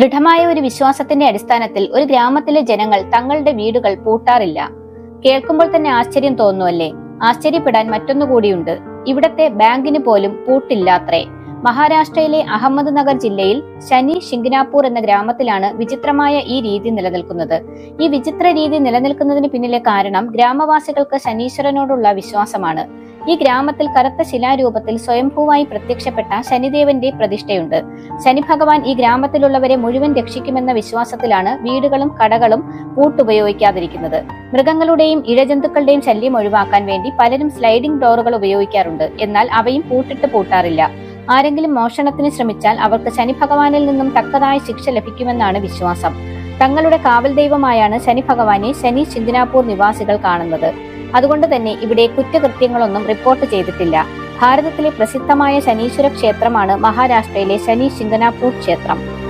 ദൃഢമായ ഒരു വിശ്വാസത്തിന്റെ അടിസ്ഥാനത്തിൽ ഒരു ഗ്രാമത്തിലെ ജനങ്ങൾ തങ്ങളുടെ വീടുകൾ പൂട്ടാറില്ല. കേൾക്കുമ്പോൾ തന്നെ ആശ്ചര്യം തോന്നുമല്ലേ? ആശ്ചര്യപ്പെടാൻ മറ്റൊന്നുകൂടിയുണ്ട് ഇവിടത്തെ ബാങ്കിന് പോലും പൂട്ടില്ലാത്രേ. മഹാരാഷ്ട്രയിലെ അഹമ്മദ് നഗർ ജില്ലയിൽ ശനി ശിംഗ്നാപൂർ എന്ന ഗ്രാമത്തിലാണ് വിചിത്രമായ ഈ രീതി നിലനിൽക്കുന്നത്. ഈ വിചിത്ര രീതി നിലനിൽക്കുന്നതിന് പിന്നിലെ കാരണം ഗ്രാമവാസികൾക്ക് ശനീശ്വരനോടുള്ള വിശ്വാസമാണ്. ഈ ഗ്രാമത്തിൽ കറുത്ത ശിലാരൂപത്തിൽ സ്വയംഭൂവായി പ്രത്യക്ഷപ്പെട്ട ശനിദേവന്റെ പ്രതിഷ്ഠയുണ്ട്. ശനി ഭഗവാൻ ഈ ഗ്രാമത്തിലുള്ളവരെ മുഴുവൻ രക്ഷിക്കുമെന്ന വിശ്വാസത്തിലാണ് വീടുകളും കടകളും പൂട്ടുപയോഗിക്കാതിരിക്കുന്നത്. മൃഗങ്ങളുടെയും ഇഴജന്തുക്കളുടെയും ശല്യം ഒഴിവാക്കാൻ വേണ്ടി പലരും സ്ലൈഡിംഗ് ഡോറുകൾ ഉപയോഗിക്കാറുണ്ട്. എന്നാൽ അവയും പൂട്ടിട്ട് പൂട്ടാറില്ല. ആരെങ്കിലും മോഷണത്തിന് ശ്രമിച്ചാൽ അവർക്ക് ശനി ഭഗവാനിൽ നിന്നും തക്കതായ ശിക്ഷ ലഭിക്കുമെന്നാണ് വിശ്വാസം. തങ്ങളുടെ കാവൽ ദൈവമായാണ് ശനി ഭഗവാനെ ശനി ചിന്തിനാപൂർ നിവാസികൾ കാണുന്നത്. അതുകൊണ്ട് തന്നെ ഇവിടെ കുറ്റകൃത്യങ്ങളൊന്നും റിപ്പോർട്ട് ചെയ്തിട്ടില്ല. ഭാരതത്തിലെ പ്രസിദ്ധമായ ശനീശ്വര ക്ഷേത്രമാണ് മഹാരാഷ്ട്രയിലെ ശനി ശിങ്കനാപൂർ ക്ഷേത്രം.